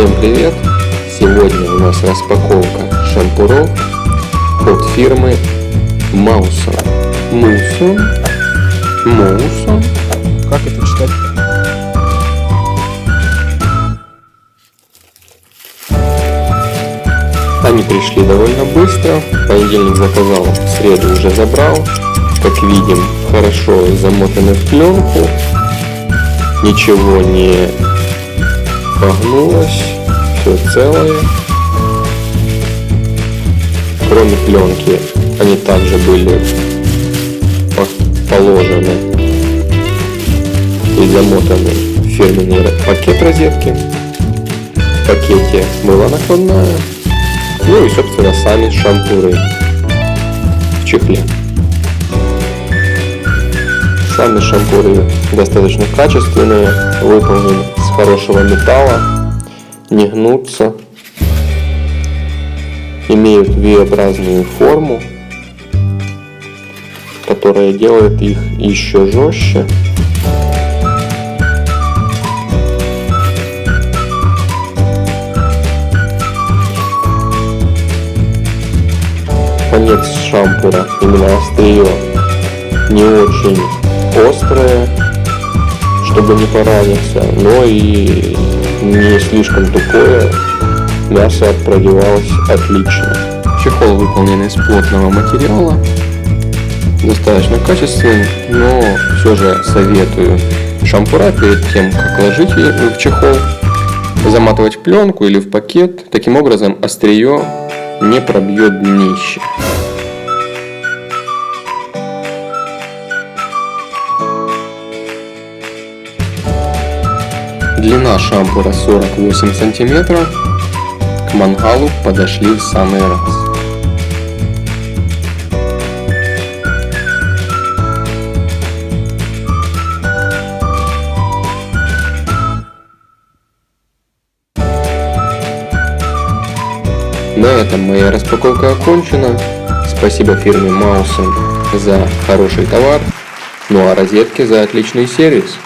Всем привет! Сегодня у нас распаковка шампуров от фирмы Маусон. Мусон. Мусон. Как это читать? Они пришли довольно быстро. В понедельник заказал, в среду уже забрал. Как видим, хорошо замотаны в пленку. Ничего не погнулось. Все целое. Кроме пленки, они также были по- положены и замотаны в фирменный пакет розетки. В пакете была накладная. Ну и, собственно, сами шампуры в чехле. Сами шампуры достаточно качественные, выполнены хорошего металла, не гнутся, имеют V-образную форму, которая делает их еще жестче. конец шампура, именно острие, не очень острое, чтобы не пораниться, но и не слишком тупое. Мясо продевалось отлично. Чехол выполнен из плотного материала, достаточно качественный, но все же советую шампура перед тем, как ложить в чехол, заматывать в пленку или в пакет. Таким образом острие не пробьет днище. Длина шампура 48 сантиметров. К мангалу подошли в самый раз. На этом моя распаковка окончена. Спасибо фирме Маусон за хороший товар, ну а розетке за отличный сервис.